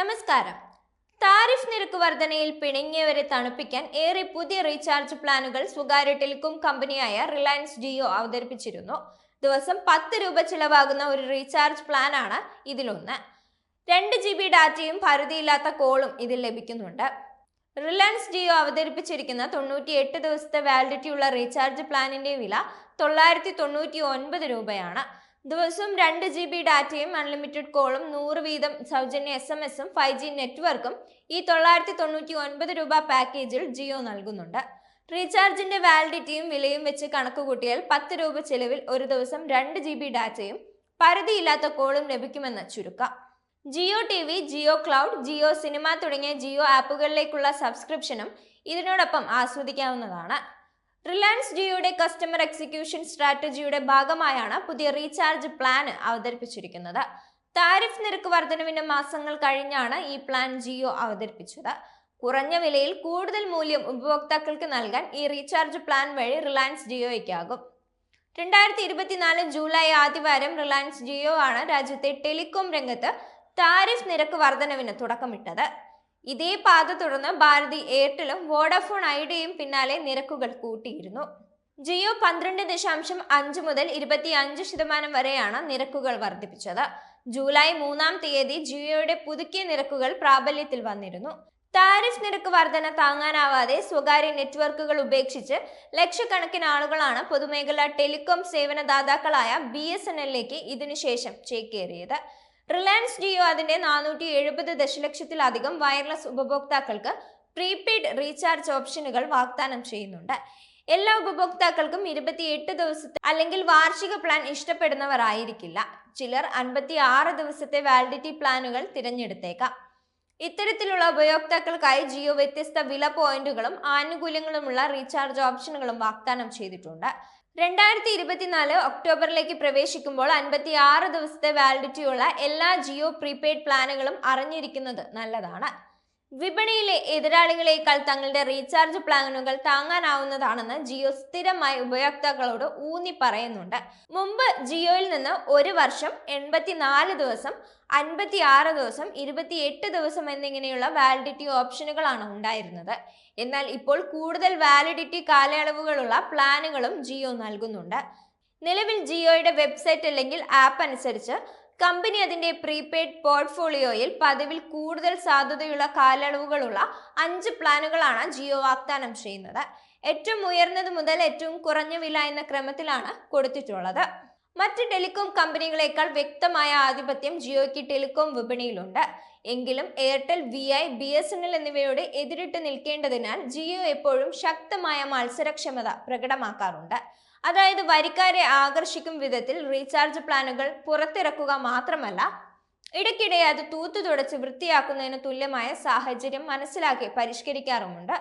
നമസ്കാരം. താരിഫ് നിരക്ക് വർധനയിൽ പിണങ്ങിയവരെ തണുപ്പിക്കാൻ ഏറെ പുതിയ റീചാർജ് പ്ലാനുകൾ സ്വകാര്യ ടെലികോം കമ്പനിയായ റിലയൻസ് ജിയോ അവതരിപ്പിച്ചിരുന്നു. ദിവസം പത്ത് രൂപ ചിലവാകുന്ന ഒരു റീചാർജ് പ്ലാനാണ് ഇതിലൊന്ന്. രണ്ട് ജി ബി ഡാറ്റയും പരിധിയില്ലാത്ത കോളും ഇതിൽ ലഭിക്കുന്നുണ്ട്. റിലയൻസ് ജിയോ അവതരിപ്പിച്ചിരിക്കുന്ന തൊണ്ണൂറ്റി എട്ട് ദിവസത്തെ വാലിഡിറ്റിയുള്ള റീചാർജ് പ്ലാനിന്റെ വില തൊള്ളായിരത്തി തൊണ്ണൂറ്റി ഒൻപത് രൂപയാണ്. ദിവസവും രണ്ട് ജി ബി ഡാറ്റയും അൺലിമിറ്റഡ് കോളും നൂറ് വീതം സൗജന്യ എസ് എം എസും ഫൈവ് ജി നെറ്റ്വർക്കും ഈ തൊള്ളായിരത്തി തൊണ്ണൂറ്റി ഒൻപത് രൂപ പാക്കേജിൽ ജിയോ നൽകുന്നുണ്ട്. റീചാർജിന്റെ വാലിഡിറ്റിയും വിലയും വെച്ച് കണക്ക് കൂട്ടിയാൽ പത്ത് രൂപ ചെലവിൽ ഒരു ദിവസം രണ്ട് ജി ബി ഡാറ്റയും പരിധിയില്ലാത്ത കോളും ലഭിക്കുമെന്ന് ചുരുക്കം. Jio T V Jio cloud Jio cinema തുടങ്ങിയ ജിയോ ആപ്പുകളിലേക്കുള്ള സബ്സ്ക്രിപ്ഷനും ഇതിനോടൊപ്പം ആസ്വദിക്കാവുന്നതാണ്. റിലയൻസ് ജിയോയുടെ കസ്റ്റമർ എക്സിക്യൂഷൻ സ്ട്രാറ്റജിയുടെ ഭാഗമായാണ് പുതിയ റീചാർജ് പ്ലാൻ അവതരിപ്പിച്ചിരിക്കുന്നത്. താരിഫ് നിരക്ക് വർധനവിന്റെ മാസങ്ങൾ കഴിഞ്ഞാണ് ഈ പ്ലാൻ ജിയോ അവതരിപ്പിച്ചത്. കുറഞ്ഞ വിലയിൽ കൂടുതൽ മൂല്യം ഉപഭോക്താക്കൾക്ക് നൽകാൻ ഈ റീചാർജ് പ്ലാൻ വഴി റിലയൻസ് ജിയോയ്ക്കാകും. രണ്ടായിരത്തി ഇരുപത്തിനാല് ജൂലൈ ആദ്യവാരം റിലയൻസ് ജിയോ ആണ് രാജ്യത്തെ ടെലികോം രംഗത്ത് താരിഫ് നിരക്ക് വർധനവിന് തുടക്കമിട്ടത്. ഇതേ പാത തുടർന്ന് ഭാരതി എയർടെലും വോഡാഫോൺ ഐഡിയയും പിന്നാലെ നിരക്കുകൾ കൂട്ടിയിരുന്നു. ജിയോ പന്ത്രണ്ട് ദശാംശം അഞ്ച് മുതൽ ഇരുപത്തി അഞ്ച് ശതമാനം വരെയാണ് നിരക്കുകൾ വർദ്ധിപ്പിച്ചത്. ജൂലൈ മൂന്നാം തീയതി ജിയോയുടെ പുതുക്കിയ നിരക്കുകൾ പ്രാബല്യത്തിൽ വന്നിരുന്നു. താരിഫ് നിരക്ക് വർധന താങ്ങാനാവാതെ സ്വകാര്യ നെറ്റ്വർക്കുകൾ ഉപേക്ഷിച്ച് ലക്ഷക്കണക്കിന് ആളുകളാണ് പൊതുമേഖലാ ടെലികോം സേവനദാതാക്കളായ ബി എസ് എൻ എല്ലിലേക്ക് ഇതിനുശേഷം ചേക്കേറിയത്. റിലയൻസ് ജിയോ അതിന്റെ നാനൂറ്റി എഴുപത് ദശലക്ഷത്തിലധികം വയർലെസ് ഉപഭോക്താക്കൾക്ക് പ്രീപെയ്ഡ് റീചാർജ് ഓപ്ഷനുകൾ വാഗ്ദാനം ചെയ്യുന്നുണ്ട്. എല്ലാ ഉപഭോക്താക്കൾക്കും ഇരുപത്തിയെട്ട് ദിവസത്തെ അല്ലെങ്കിൽ വാർഷിക പ്ലാൻ ഇഷ്ടപ്പെടുന്നവർ ആയിരിക്കില്ല ചിലർ അൻപത്തി ആറ് ദിവസത്തെ വാലിഡിറ്റി പ്ലാനുകൾ തിരഞ്ഞെടുത്തേക്കാം. ഇത്തരത്തിലുള്ള ഉപയോക്താക്കൾക്കായി ജിയോ വ്യത്യസ്ത വില പോയിന്റുകളും ആനുകൂല്യങ്ങളുമുള്ള റീചാർജ് ഓപ്ഷനുകളും വാഗ്ദാനം ചെയ്തിട്ടുണ്ട്. രണ്ടായിരത്തി ഇരുപത്തിനാല് ഒക്ടോബറിലേക്ക് പ്രവേശിക്കുമ്പോൾ അൻപത്തി ആറ് ദിവസത്തെ വാലിഡിറ്റിയുള്ള എല്ലാ ജിയോ പ്രീപെയ്ഡ് പ്ലാനുകളും അറിഞ്ഞിരിക്കുന്നത് നല്ലതാണ്. വിപണിയിലെ എതിരാളികളേക്കാൾ തങ്ങളുടെ റീചാർജ് പ്ലാനുകൾ താങ്ങാനാവുന്നതാണെന്ന് ജിയോ സ്ഥിരമായി ഉപയോക്താക്കളോട് ഊന്നി പറയുന്നുണ്ട്. മുമ്പ് ജിയോയിൽ നിന്ന് ഒരു വർഷം എൺപത്തിനാല് ദിവസം അൻപത്തി ആറ് ദിവസം ഇരുപത്തിയെട്ട് ദിവസം എന്നിങ്ങനെയുള്ള വാലിഡിറ്റി ഓപ്ഷനുകളാണ് ഉണ്ടായിരുന്നത്. എന്നാൽ ഇപ്പോൾ കൂടുതൽ വാലിഡിറ്റി കാലയളവുകളുള്ള പ്ലാനുകളും ജിയോ നൽകുന്നുണ്ട്. നിലവിൽ ജിയോയുടെ വെബ്സൈറ്റ് അല്ലെങ്കിൽ ആപ്പ് അനുസരിച്ച് കമ്പനി അതിന്റെ പ്രീപെയ്ഡ് പോർട്ട്ഫോളിയോയിൽ പതിവിൽ കൂടുതൽ സാധ്യതയുള്ള കാലയളവുകളുള്ള അഞ്ച് പ്ലാനുകളാണ് ജിയോ വാഗ്ദാനം ചെയ്യുന്നത്. ഏറ്റവും ഉയർന്നത് മുതൽ ഏറ്റവും കുറഞ്ഞ വില എന്ന ക്രമത്തിലാണ് കൊടുത്തിട്ടുള്ളത്. മറ്റ് ടെലികോം കമ്പനികളെക്കാൾ വ്യക്തമായ ആധിപത്യം ജിയോയ്ക്ക് ടെലികോം വിപണിയിലുണ്ട്. എങ്കിലും Airtel V I B S N L എന്നിവയോട് എതിരിട്ട് നിൽക്കേണ്ടതിനാൽ ജിയോ എപ്പോഴും ശക്തമായ മത്സരക്ഷമത പ്രകടമാക്കാറുണ്ട്. അതായത് വരിക്കാരെ ആകർഷിക്കും വിധത്തിൽ റീചാർജ് പ്ലാനുകൾ പുറത്തിറക്കുക മാത്രമല്ല ഇടയ്ക്കിടെ അത് തൂത്തു തുടച്ച് വൃത്തിയാക്കുന്നതിന് തുല്യമായ സാഹചര്യം മനസ്സിലാക്കി പരിഷ്കരിക്കാറുമുണ്ട്.